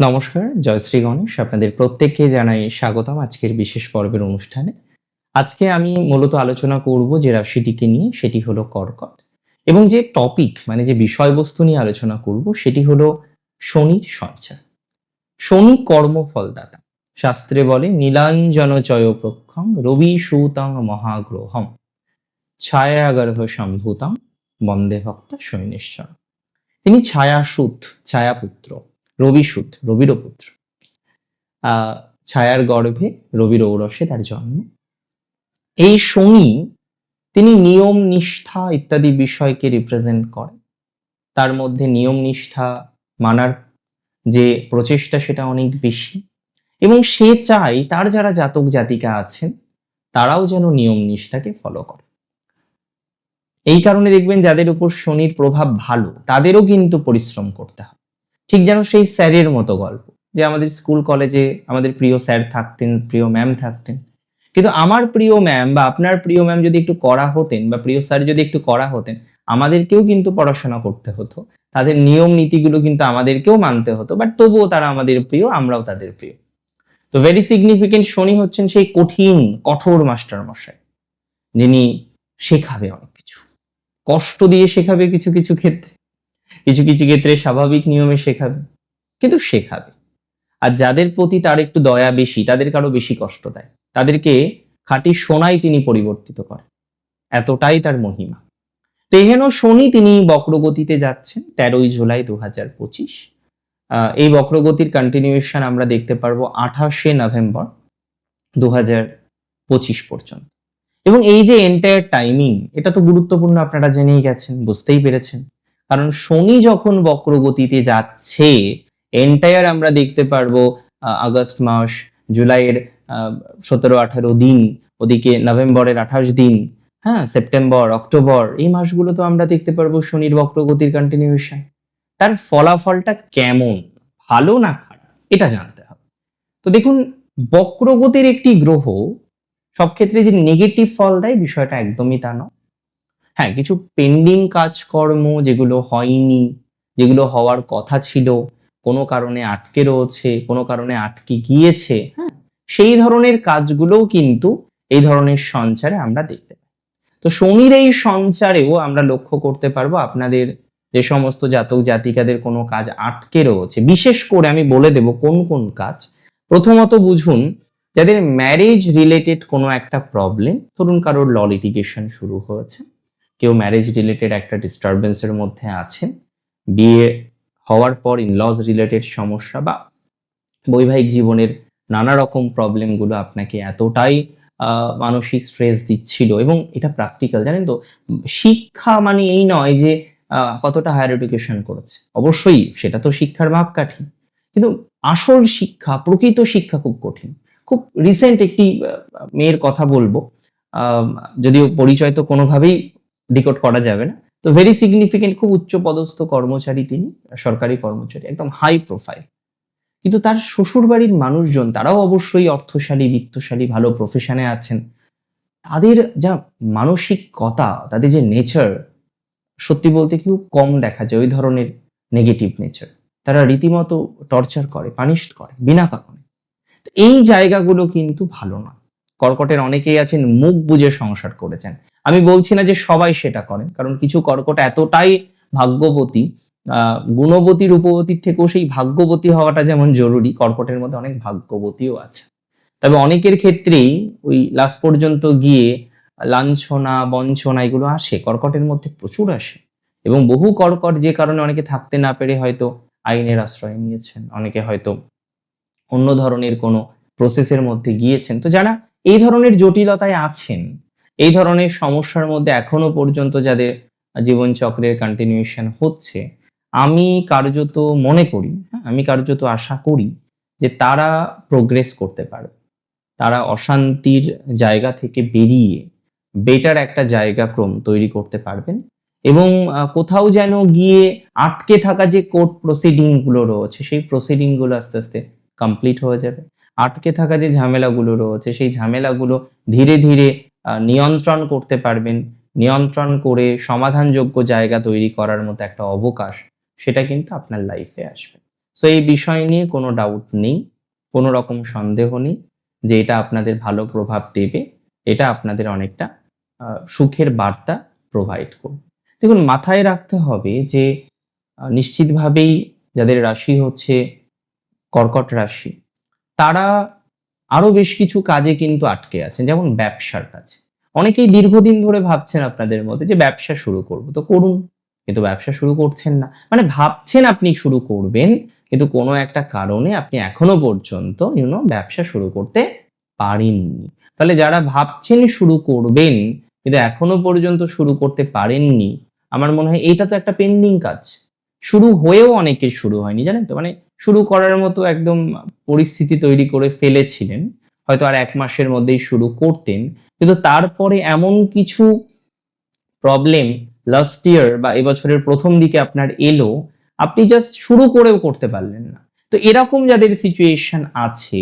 নমস্কার জয়শ্রী গণেশ। আপনাদের প্রত্যেককে জানাই স্বাগতম আজকের বিশেষ পর্বের অনুষ্ঠানে। আজকে আমি মূলত আলোচনা করব যে রাশিটিকে নিয়ে, সেটি হলো কর্কট। এবং যে টপিক মানে যে বিষয়বস্তু নিয়ে আলোচনা করব, সেটি হলো শনির সঞ্চার। শনি কর্মফলদাতা। শাস্ত্রে বলে নীলাঞ্জন চয় প্রক্ষম, রবি সুতং মহাগ্রহম। ছায়াগর্ভ সম্ভূতম, বন্দে ভক্ত সৈনিশ্চর তিনি ছায়াসুত, ছায়াপুত্র। রবিসুত রবির পুত্র ছায়ার গর্ভে রবির ঔরসে তার জন্ম। এই শনি তিনি নিয়ম, নিষ্ঠা ইত্যাদি বিষয়কে রিপ্রেজেন্ট করে তার মধ্যে নিয়ম, নিষ্ঠা মানার যে প্রচেষ্টা সেটা অনেক বেশি। এবং সে চাই তার যারা জাতক জাতিকা আছেন, তারাও যেন নিয়ম, নিষ্ঠাকে ফলো করে। এই কারণে দেখবেন যাদের উপর শনির প্রভাব ভালো, তাদেরও কিন্তু পরিশ্রম করতে হয় ঠিক যেন সেই স্যারের মতো গল্প, যে আমাদের স্কুল কলেজে আমাদের প্রিয় স্যার থাকতেন, প্রিয় ম্যাম থাকতেন। কিন্তু আমার প্রিয় ম্যাম বা আপনার প্রিয় ম্যাম যদি একটু করা হতেন বা প্রিয় স্যার যদি একটু করা হতেন, আমাদেরকেও কিন্তু পড়াশোনা করতে হতো। তাদের নিয়ম নীতিগুলো কিন্তু আমাদেরকেও মানতে হতো, বাট তবুও তারা আমাদের প্রিয়, আমরাও তাদের প্রিয়। তো ভেরি সিগনিফিকেন্ট শনি হচ্ছেন সেই কঠিন, কঠোর মাস্টার মশাই, যিনি শেখাবে অনেক কিছু। কষ্ট দিয়ে শেখাবে কিছু কিছু ক্ষেত্রে। কিছু কিছু ক্ষেত্রে স্বাভাবিক নিয়মে শেখাবে, কিন্তু শেখাবে। আর যাদের প্রতি তার একটু দয়া বেশি, তাদের কারও বেশি কষ্ট দেয়। তাদেরকে খাঁটি সোনায় তিনি পরিবর্তিত করেন। এতটাই তার মহিমা। তেহেন শনি তিনি বক্রগতিতে যাচ্ছেন, তেরোই জুলাই দু হাজার পঁচিশ এই বক্রগতির কন্টিনিউয়েশন আমরা দেখতে পারব আঠাশে নভেম্বর দু হাজার পঁচিশ পর্যন্ত। এবং এই যে এন্টায়ার টাইমিং এটা তো গুরুত্বপূর্ণ, আপনারা জেনেই গেছেন, বুঝতেই পেরেছেন। কারণ শনি যখন বক্রগতিতে যাচ্ছে এন্টায়ার আমরা দেখতে পারব আগস্ট মাস, জুলাইয়ের সতেরো, আঠারো দিন, ওদিকে নভেম্বরের আঠাশ দিন হ্যাঁ সেপ্টেম্বর, অক্টোবর, এই মাসগুলো তো আমরা দেখতে পারব শনির বক্রগতির কন্টিনিউশন তার ফলাফলটা কেমন? ভালো না খারাপ? এটা জানতে হবে। তো দেখুন, বক্রগতির একটি গ্রহ সব ক্ষেত্রে যে নেগেটিভ ফল দেয় বিষয়টা একদমই তা নয়। হ্যাঁ কিছু পেন্ডিং কাজকর্ম যেগুলো হয়নি, যেগুলো হওয়ার কথা ছিল, কোনো কারণে আটকে রয়েছে, কোনো কারণে আটকে গিয়েছে হ্যাঁ সেই ধরনের কাজগুলোও কিন্তু এই ধরনের সঞ্চারে আমরা দেখতে পাই। তো শনির এই সঞ্চারেও আমরা লক্ষ্য করতে পারব আপনাদের যে সমস্ত জাতক জাতিকাদের কোনো কাজ আটকে রয়েছে। বিশেষ করে আমি বলে দেব কোন কোন কাজ। প্রথমত বুঝুন, যাদের ম্যারেজ রিলেটেড কোনো একটা প্রবলেম ধরুন কারোর ল লিটিগেশন শুরু হয়েছে কেউ ম্যারেজ রিলেটেড একটা ডিস্টারবেন্সের মধ্যে আছেন, বিয়ে হওয়ার পর ইনলজ রিলেটেড সমস্যা বা বৈবাহিক জীবনের নানা রকম প্রবলেমগুলো আপনাকে এতটাই মানসিক স্ট্রেস দিচ্ছিল এবং এটা প্র্যাকটিক্যাল জানেন তো? শিক্ষা মানে এই নয় যে কতটা হায়ার এডুকেশন করেছে। অবশ্যই সেটা তো শিক্ষার মাপকাঠি। কিন্তু আসল শিক্ষা, প্রকৃত শিক্ষা খুব কঠিন। খুব রিসেন্ট একটি মেয়ের কথা বলব। যদিও পরিচয় তো কোনোভাবেই ডিকোড করা যাবে না। তো ভেরি সিগনিফিকেন্ট খুব উচ্চ পদস্থ কর্মচারী তিনি, সরকারি কর্মচারী, একদম হাই প্রোফাইল কিন্তু তার শ্বশুর বাড়ির মানুষজন, তারাও অবশ্যই অর্থশালী, বিত্তশালী, ভালো প্রফেশনে আছেন। তাদের যা মানসিকতা, তাদের যে নেচার সত্যি বলতে খুব কম দেখা যায়, ওই ধরনের নেগেটিভ নেচার তারা রীতিমতো টর্চার করে পানিশড করে, বিনা কারণে। এই জায়গাগুলো কিন্তু ভালো না কর্কটের অনেকেই আছেন, মুখ বুঝে সংসার করেছেন। আমি বলছি না যে সবাই সেটা করেন, কারণ কিছু কর্কট এতটাই ভাগ্যবতী গুণবতী রূপবতীর থেকেও সেই ভাগ্যবতী হওয়াটা যেমন জরুরি, কর্কটের মধ্যে অনেক ভাগ্যবতীও আছে। তবে অনেকের ক্ষেত্রেই ওই লাস্ট পর্যন্ত গিয়ে লাঞ্ছনা, বঞ্চনা এগুলো আসে, কর্কটের মধ্যে প্রচুর আসে। এবং বহু কর্কট যে কারণে অনেকে থাকতে না পেরে হয়তো আইনের আশ্রয় নিয়েছেন, অনেকে হয়তো অন্য ধরনের কোনো প্রসেসের মধ্যে গিয়েছেন। তো যারা এই ধরনের জটিলতায় আছেন এই ধরনের সমস্যার মধ্যে এখনও পর্যন্ত যাদের জীবনচক্রের কন্টিনিউশন হচ্ছে আমি কার্যত মনে করি হ্যাঁ, আমি কার্যত আশা করি যে তারা প্রোগ্রেস করতে পারবে তারা অশান্তির জায়গা থেকে বেরিয়ে বেটার একটা জায়গা ক্রম তৈরি করতে পারবেন এবং কোথাও যেন গিয়ে আটকে থাকা যে কোর্ট প্রসিডিংগুলো রয়েছে সেই প্রসিডিংগুলো আস্তে আস্তে কমপ্লিট হয়ে যাবে। আটকে থাকা যে ঝামেলাগুলো রয়েছে, সেই ঝামেলাগুলো ধীরে ধীরে নিয়ন্ত্রণ করতে পারবেন। নিয়ন্ত্রণ করে সমাধানযোগ্য জায়গা তৈরি করার মতো একটা অবকাশ, সেটা কিন্তু আপনার লাইফে আসবে। সো এই বিষয় নিয়ে কোনো ডাউট নেই, কোনো রকম সন্দেহ নেই যে এটা আপনাদের ভালো প্রভাব দেবে। এটা আপনাদের অনেকটা সুখের বার্তা প্রোভাইড করবে। দেখুন, মাথায় রাখতে হবে যে নিশ্চিতভাবেই যাদের রাশি হচ্ছে কর্কট রাশি তারা আরও বেশ কিছু কাজে কিন্তু আটকে আছেন যেমন ব্যবসার কাজে। অনেকেই দীর্ঘদিন ধরে ভাবছেন আপনাদের মধ্যে যে ব্যবসা শুরু করব। তো করুন, কিন্তু ব্যবসা শুরু করছেন না। মানে ভাবছেন আপনি শুরু করবেন, কিন্তু কোনো একটা কারণে আপনি এখনও পর্যন্ত ইউনো ব্যবসা শুরু করতে পারেননি। তাহলে যারা ভাবছেন শুরু করবেন, কিন্তু এখনও পর্যন্ত শুরু করতে পারেননি, আমার মনে হয় এইটা তো একটা পেন্ডিং কাজ। শুরু হয়েও অনেকের শুরু হয়নি, জানেন তো? মানে শুরু করার মতো একদম পরিস্থিতি তৈরি করে ফেলেছিলেন। হয়তো আর এক মাসের মধ্যেই শুরু করতেন। কিন্তু তারপরে এমন কিছু প্রবলেম লাস্ট ইয়ার বা এবছরের প্রথম দিকে আপনার এলো, আপনি জাস্ট শুরু করেও করতে পারলেন না। তো এরকম যাদের সিচুয়েশন আছে,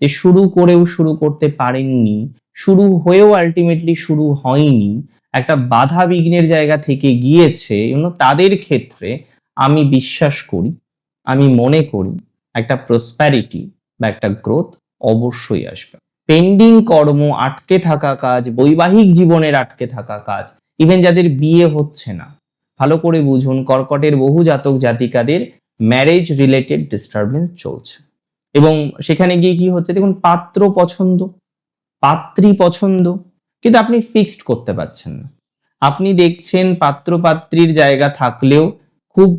যে শুরু করেও শুরু করতে পারেননি, শুরু হয়েও আলটিমেটলি শুরু হয়নি, একটা বাধা বিঘ্নের জায়গা থেকে গিয়েছে তাদের ক্ষেত্রে আমি বিশ্বাস করি আমি মনে করি একটা প্রসপ্যারিটি বা একটা গ্রোথ অবশ্যই আসবে। পেন্ডিং কর্ম, আটকে থাকা কাজ, বৈবাহিক জীবনের আটকে থাকা কাজ ইভেন যাদের বিয়ে হচ্ছে না, ভালো করে বুঝুন, কর্কটের বহু জাতক জাতিকাদের ম্যারেজ রিলেটেড ডিস্টারবেন্স চলছে। এবং সেখানে গিয়ে কি হচ্ছে? দেখুন, পাত্র পছন্দ, পাত্রী পছন্দ, কিন্তু আপনি ফিক্সড করতে পারছেন না। আপনি দেখছেন পাত্র পাত্রীর জায়গা থাকলেও খুব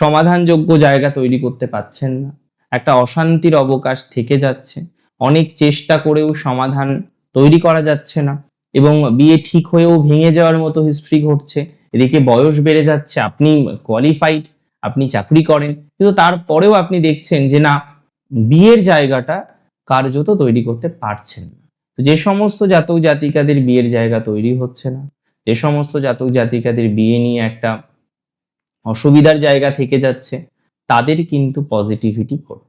সমাধানযোগ্য জায়গা তৈরি করতে পারছেন না। একটা অশান্তির অবকাশ থেকে যাচ্ছে। অনেক চেষ্টা করেও সমাধান তৈরি করা যাচ্ছে না এবং বিয়ে ঠিক হয়েও ভেঙে যাওয়ার মতো হিস্ট্রি ঘটছে। এদিকে বয়স বেড়ে যাচ্ছে, আপনি কোয়ালিফাইড আপনি চাকরি করেন, কিন্তু তারপরেও আপনি দেখছেন যে না, বিয়ের জায়গাটা কার্যত তৈরি করতে পারছেন না। তো যে সমস্ত জাতক জাতিকাদের বিয়ের জায়গা তৈরি হচ্ছে না, যে সমস্ত জাতক জাতিকাদের বিয়ে নিয়ে একটা অসুবিধার জায়গা থেকে যাচ্ছে, তাদের কিন্তু পজিটিভিটি করবে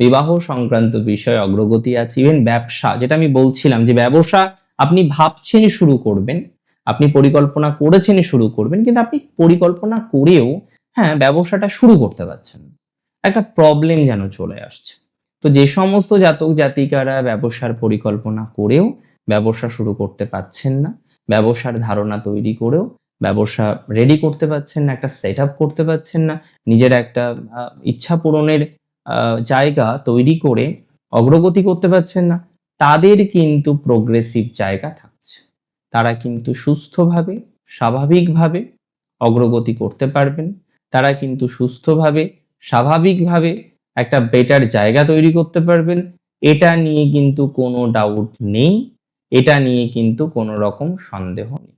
বিবাহ সংক্রান্ত বিষয়ে অগ্রগতি আছে ইভেন ব্যবসা, যেটা আমি বলছিলাম যে ব্যবসা আপনি ভাবছেন শুরু করবেন, আপনি পরিকল্পনা করেছেন শুরু করবেন, কিন্তু আপনি পরিকল্পনা করেও হ্যাঁ ব্যবসাটা শুরু করতে পারছেন। একটা প্রবলেম যেন চলে আসছে তো যে সমস্ত জাতক জাতিকারা ব্যবসার পরিকল্পনা করেও, ব্যবসা শুরু করতে পারছেন না, ব্যবসার ধারণা তৈরি করেও ব্যবসা রেডি করতে পারছেন না, একটা সেট করতে পারছেন না, নিজের একটা ইচ্ছা পূরণের জায়গা তৈরি করে অগ্রগতি করতে পারছেন না, তাদের কিন্তু প্রোগ্রেসিভ জায়গা থাকছে। তারা কিন্তু সুস্থভাবে, স্বাভাবিকভাবে অগ্রগতি করতে পারবেন, তারা কিন্তু সুস্থভাবে, স্বাভাবিকভাবে একটা বেটার জায়গা তৈরি করতে পারবেন, এটা নিয়ে কিন্তু কোনো ডাউট নেই, এটা নিয়ে কিন্তু কোনো রকম সন্দেহ নেই।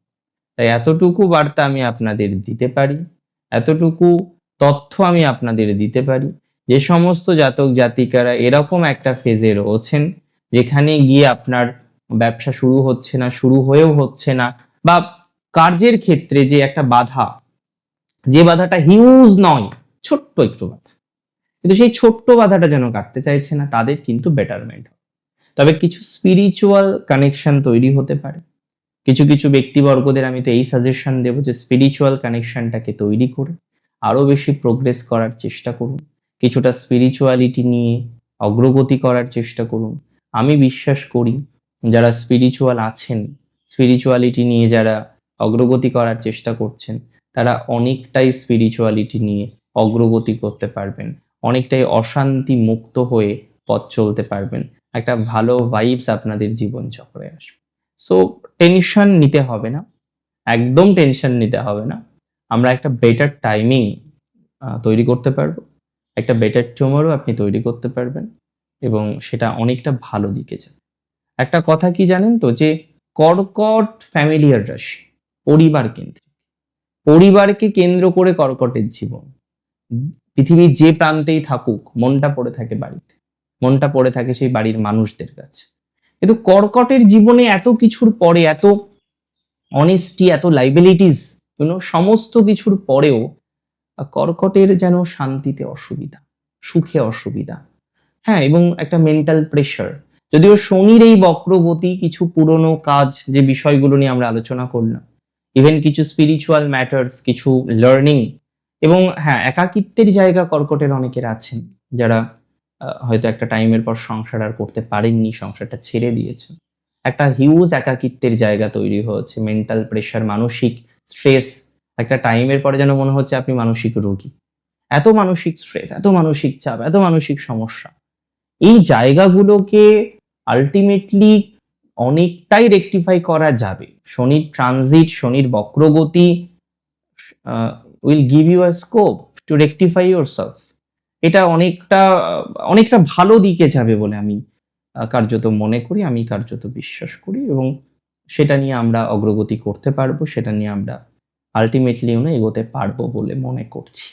তাই এতটুকু বার্তা আমি আপনাদের দিতে পারি, এতটুকু তথ্য আমি আপনাদের দিতে পারি। যে সমস্ত জাতক জাতিকারা এরকম একটা ফেজে রয়েছেন, যেখানে গিয়ে আপনার ব্যবসা শুরু হচ্ছে না, শুরু হয়েও হচ্ছে না, বা কার্যের ক্ষেত্রে যে একটা বাধা, যে বাধাটা হিউজ নয়, ছোট্ট একটু বাধা। কিন্তু সেই ছোট্ট বাধাটা যেন কাটতে চাইছে না, তাদের কিন্তু বেটারমেন্ট তবে কিছু স্পিরিচুয়াল কানেকশন তৈরি হতে পারে। কিছু কিছু ব্যক্তিবর্গদের আমি তো এই সাজেশন দেবো যে স্পিরিচুয়াল কানেকশনটাকে তৈরি করে আরও বেশি প্রোগ্রেস করার চেষ্টা করুন। কিছুটা স্পিরিচুয়ালিটি নিয়ে অগ্রগতি করার চেষ্টা করুন। আমি বিশ্বাস করি যারা স্পিরিচুয়াল আছেন স্পিরিচুয়ালিটি নিয়ে যারা অগ্রগতি করার চেষ্টা করছেন, তারা অনেকটাই স্পিরিচুয়ালিটি নিয়ে অগ্রগতি করতে পারবেন। অনেকটাই অশান্তি মুক্ত হয়ে পথ চলতে পারবেন। একটা ভালো ভাইবস আপনাদের জীবন চক্রে আসবে। সো টেনশন নিতে হবে না। একদম টেনশন নিতে হবে না। আমরা একটা বেটার টাইমিং তৈরি করতে পারব। একটা বেটার টুমারও আপনি তৈরি করতে পারবেন এবং সেটা অনেকটা ভালো দিকে যাবে। একটা কথা কি জানেন তো যে, কর্কট ফ্যামিলিয়ার রাশি, পরিবার কেন্দ্রিক। পরিবারকে কেন্দ্র করে কর্কটের জীবন। পৃথিবীর যে প্রান্তেই থাকুক, মনটা পড়ে থাকে বাড়িতে। মনটা পড়ে থাকে সেই বাড়ির মানুষদের কাছে। কিন্তু কর্কটের জীবনে এত কিছুর পরে, এত অনেস্টি এত লাইবিলিটিস সমস্ত কিছুর পরেও কর্কটের যেন শান্তিতে অসুবিধা, সুখে অসুবিধা। হ্যাঁ এবং একটা মেন্টাল প্রেশার যদিও শনির এই বক্রগতি কিছু পুরনো কাজ যে বিষয়গুলো নিয়ে আমরা আলোচনা করলাম ইভেন কিছু স্পিরিচুয়াল ম্যাটার্স কিছু লার্নিং এবং হ্যাঁ একাকিত্বের জায়গা কর্কটের অনেকের আছেন, যারা হয়তো একটা টাইমের পর সংসার আর করতে পারেননি, সংসারটা ছেড়ে দিয়েছেন একটা হিউজ একাকিত্বের জায়গা তৈরি হয়েছে মেন্টাল প্রেশার মানসিক স্ট্রেস একটা টাইমের পরে যেন মনে হচ্ছে আপনি মানসিক রোগী। এত মানসিক স্ট্রেস এত মানসিক চাপ, এত মানসিক সমস্যা। এই জায়গাগুলোকে আলটিমেটলি অনেকটাই রেকটিফাই করা যাবে। শনির ট্রানজিট শনির বক্রগতি will give you a scope to rectify yourself এটা অনেকটা অনেকটা ভালো দিকে যাবে বলে আমি কার্যত মনে করি, আমি কার্যত বিশ্বাস করি এবং সেটা নিয়ে আমরা অগ্রগতি করতে পারব, সেটা নিয়ে আমরা আলটিমেটলিও না এগোতে পারব বলে মনে করছি।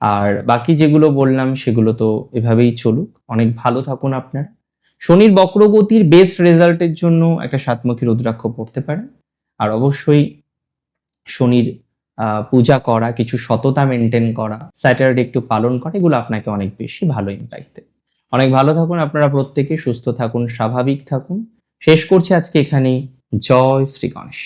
আর বাকি যেগুলো বললাম, সেগুলো তো এভাবেই চলুক। অনেক ভালো থাকুন আপনারা। শনির বক্রগতির বেস্ট রেজাল্টের জন্য একটা সাতমুখী রুদ্রাক্ষ পড়তে পারেন। আর অবশ্যই শনির পূজা করা, কিছু সততা মেনটেন করা স্যাটারডে একটু পালন করা, এগুলো আপনাকে অনেক বেশি ভালো ইম্প্যাক্ট দেবে অনেক ভালো থাকুন, আপনারা প্রত্যেকে সুস্থ থাকুন, স্বাভাবিক থাকুন। শেষ করছি আজকে এখানে জয় শ্রী গণেশ।